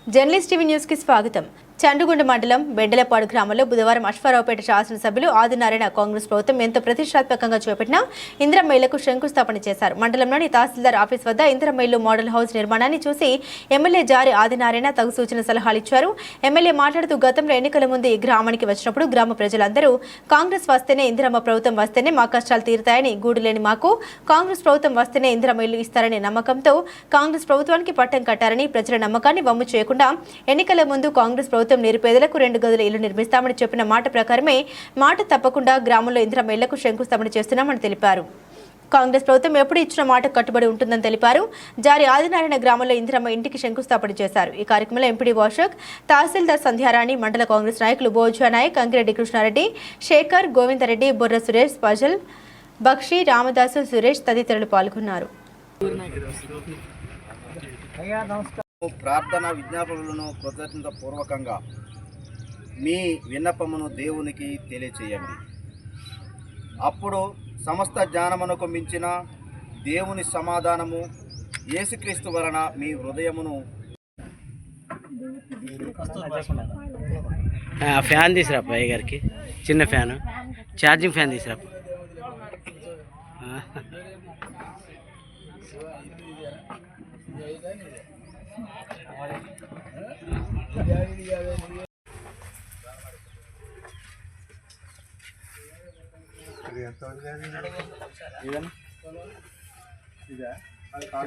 Journalist TV news కి స్వాగతం చండుగుండ మండలం బెడ్డలపాడు గ్రామంలో బుధవారం అశ్వారావుపేట శాసనసభ్యులు ఆదినారాయణ కాంగ్రెస్ ప్రభుత్వం ఎంతో ప్రతిష్టాత్మకంగా చేపట్టిన ఇంద్రమైళ్ళకు శంకుస్థాపన చేశారు. మండలంలోని తహసీల్దార్ ఆఫీస్ వద్ద ఇంద్రమైళ్ళు మోడల్ హౌస్ నిర్మాణాన్ని చూసి ఎమ్మెల్యే జారి ఆదినారాయణ తగు సూచన సలహాలు ఇచ్చారు. ఎమ్మెల్యే మాట్లాడుతూ గతంలో ఎన్నికల ముందు ఈ గ్రామానికి వచ్చినప్పుడు గ్రామ ప్రజలందరూ కాంగ్రెస్ వస్తేనే ఇందిరమ్మ ప్రభుత్వం వస్తేనే మా కష్టాలు తీరుతాయని గూడు లేని మాకు కాంగ్రెస్ ప్రభుత్వం వస్తేనే ఇందిరమ్మ ఇస్తారనే నమ్మకంతో కాంగ్రెస్ ప్రభుత్వానికి పట్టం కట్టారని ప్రజల నమ్మకాన్ని వమ్ము చేయకుండా ఎన్నికల ముందు కాంగ్రెస్ ప్రభుత్వం నిరుపేదలకు రెండు గదుల ఇల్లు నిర్మిస్తామని చెప్పిన మాట ప్రకారమే మాట తప్పకుండా గ్రామంలో ఇంద్రం ఇళ్ళకు శంకుస్థాపన చేస్తున్నామని తెలిపారు. కాంగ్రెస్ ప్రభుత్వం ఎప్పుడు ఇచ్చిన మాట కట్టుబడి ఉంటుందని తెలిపారు. జారి ఆదినారాయణ గ్రామంలో ఇందిరమ్మ ఇంటికి శంకుస్థాపన చేశారు. ఈ కార్యక్రమంలో ఎంపీడీ వాషక్ తహసీల్దార్ సంధ్యారాణి మండల కాంగ్రెస్ నాయకులు బోజా నాయక్ అంకిరెడ్డి కృష్ణారెడ్డి శేఖర్ గోవిందరెడ్డి బుర్ర సురేష్ పజల్ బక్షి రామదాసు సురేష్ తదితరులు పాల్గొన్నారు. ప్రార్థన విజ్ఞాపనలను కృతజ్ఞతాపూర్వకంగా మీ విన్నపమును దేవునికి తెలియచేయండి. అప్పుడు సమస్త జ్ఞానమునకు మించిన దేవుని సమాధానము యేసుక్రీస్తు వలన మీ హృదయమును ఫ్యాన్ తీసుకురాపా అయ్య గారికి చిన్న ఫ్యాన్. ఛార్జింగ్ ఫ్యాన్ తీసుకురాపా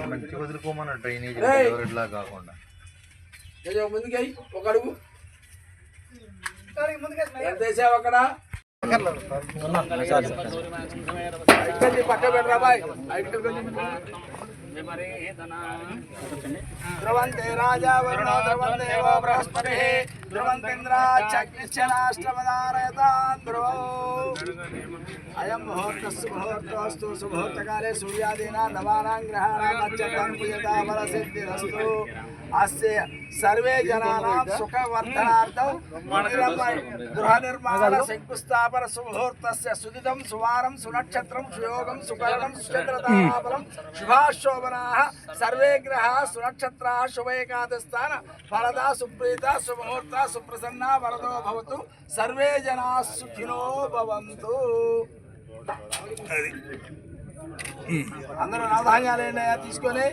మంచి వదులుకోమన్న డ్రైనేజ్ ఇట్లా కాకుండా ముందుకే ఒక అడుగు ఎంత వేసావు అక్కడ ఐదుకెళ్ళి పక్క పెట్టరా? బాయ్ ఐదుకెళ్ళి ధ్రువంతే రాజా వరుణ ధ్రువంతే దేవో బృహస్పతి అయం ముహూర్తస్సు ముహూర్తోస్తు సుముహూర్తకాలే సూర్యాదీనా నవానాం గ్రహాణాం అస్య సర్వే జనానాం సుఖవర్ధనార్థం గృహ శంకుస్థాపన సుముహూర్తస్య సుదితం సువారం సునక్షత్రం సుయోగం సుకరణం సుచంద్రతారాబలం శుభాశోభనాః సర్వే గ్రహాः సునక్షత్రాः శుభైకాదస్థాన ఫలదా సుప్రీత సుముహూర్త సుప్రసన్న వరదో భవతు. సర్వే జనాः సుఖినో భవంతు. అందరూ నవధాన్యాలు తీసుకొని?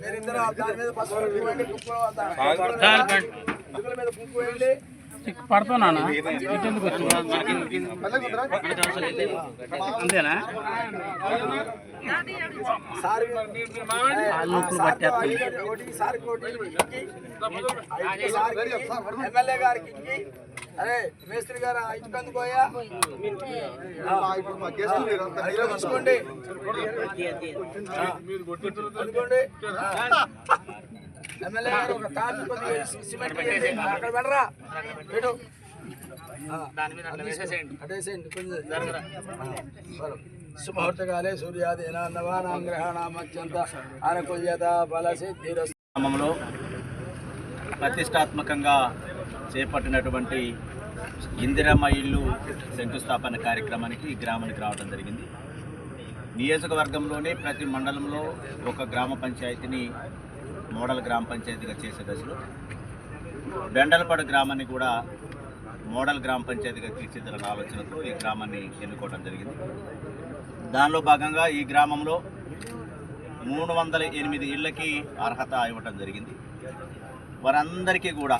మీరిద్దరూ దాని మీద పసుపు మీద కుంకుమ వేయండి. అంతేనా? సారి ఒకటి సారి కోటి ఎమ్మెల్యే గారికి. అరే మేస్త్రి గారు ఇంటికి అందుకోయా ఐదు తీసుకోండి. ఎమ్మెల్యే గారు ఒక టాప్ కొద్దిగా సిమెంట్. అక్కడ పెట్టరా పెట్టు. ఆ, అది తీసుకో. అటేసేయండి కొంచెం. ఆ, శుభముహూర్తకాలే సూర్యాదీన నవానాం గ్రహాణాం అత్యంత అనుకూల్యత ఫలసిద్ధిరస్తు గ్రామంలో ప్రతిష్టాత్మకంగా చేపట్టినటువంటి ఇందిరమ్మ ఇల్లు శంకుస్థాపన కార్యక్రమానికి ఈ గ్రామానికి రావడం జరిగింది. నియోజకవర్గంలోనే ప్రతి మండలంలో ఒక గ్రామ పంచాయతీని మోడల్ గ్రామ పంచాయతీగా చేసే దశలో బెండలపాడు గ్రామాన్ని కూడా మోడల్ గ్రామ పంచాయతీగా తీర్చిదిద్దాలన్న ఆలోచనతో ఈ గ్రామాన్ని ఎన్నుకోవడం జరిగింది. దానిలో భాగంగా ఈ గ్రామంలో మూడు వందల ఎనిమిది ఇళ్ళకి అర్హత ఇవ్వటం జరిగింది. వారందరికీ కూడా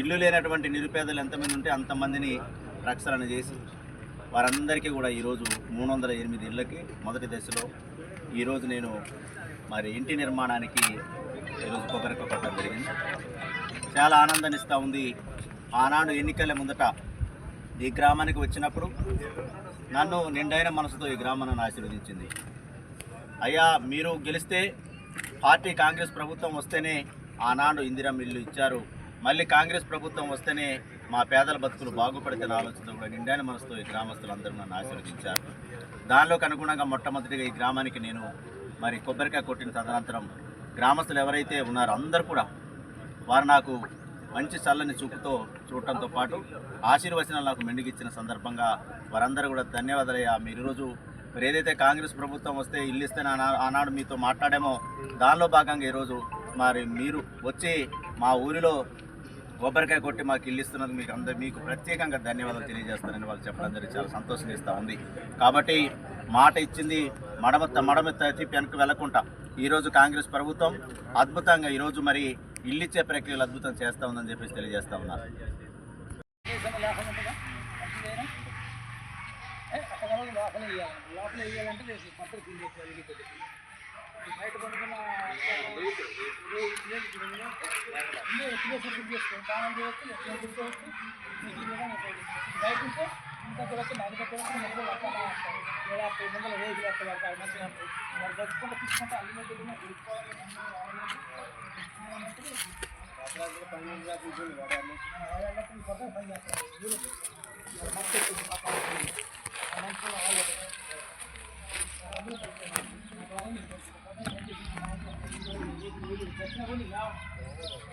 ఇల్లు లేనటువంటి నిరుపేదలు ఎంతమంది ఉంటే అంతమందిని రక్షణ చేసి వారందరికీ కూడా ఈరోజు మూడు వందల ఎనిమిది ఇళ్ళకి మొదటి దశలో ఈరోజు నేను మరి ఇంటి నిర్మాణానికి ఈరోజు కొబ్బరిక కొట్టడం జరిగింది. చాలా ఆనందాన్ని ఇస్తూ ఉంది. ఆనాడు ఎన్నికల ముందట ఈ గ్రామానికి వచ్చినప్పుడు నన్ను నిండైన మనసుతో ఈ గ్రామాన్ని ఆశీర్వదించింది. అయ్యా మీరు గెలిస్తే పార్టీ కాంగ్రెస్ ప్రభుత్వం వస్తేనే ఆనాడు ఇందిరా ఇల్లు ఇచ్చారు. మళ్ళీ కాంగ్రెస్ ప్రభుత్వం వస్తేనే మా పేదల బతుకులు బాగుపడితే ఆలోచనతో కూడా నిండైన మనసుతో ఈ గ్రామస్తులందరూ నన్ను ఆశీర్వదించారు. దానిలోకి అనుగుణంగా మొట్టమొదటిగా ఈ గ్రామానికి నేను మరి కొబ్బరికాయ కొట్టిన తదనంతరం గ్రామస్తులు ఎవరైతే ఉన్నారో అందరూ కూడా వారు నాకు మంచి చల్లని చూపుతో చూడటంతో పాటు ఆశీర్వచనాలు నాకు మెండుగిచ్చిన సందర్భంగా వారందరూ కూడా ధన్యవాదాలయ్యా. మీరు ఈరోజు మరి ఏదైతే కాంగ్రెస్ ప్రభుత్వం వస్తే ఇల్లు ఇస్తే ఆనాడు మీతో మాట్లాడామో దానిలో భాగంగా ఈరోజు మరి మీరు వచ్చి మా ఊరిలో కొబ్బరికాయ కొట్టి మాకు ఇల్లు ఇస్తున్నందుకు మీకు అందరు మీకు ప్రత్యేకంగా ధన్యవాదాలు తెలియజేస్తానని వాళ్ళు చెప్పడం జరిగింది. చాలా సంతోషం ఇస్తూ ఉంది. కాబట్టి మాట ఇచ్చింది మడమ మడమెత్త తిప్పి వెనక్కి వెళ్ళకుండా ఈరోజు కాంగ్రెస్ ప్రభుత్వం అద్భుతంగా ఈరోజు మరి ఇల్లిచ్చే ప్రక్రియలు అద్భుతం చేస్తూ ఉందని చెప్పేసి తెలియజేస్తా ఉన్నారు బయట ఇంకొకరికి నలభై పేరు నలభై లక్షల ఏడు యాభై వందల వేలు యాభై వరకు ఐదు మంది మరి తెచ్చుకుంటే తీసుకుంటే అల్లిమెంట్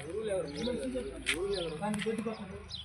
ఊరు ఎవరు ఊరు దాన్ని పెట్టుకోవచ్చు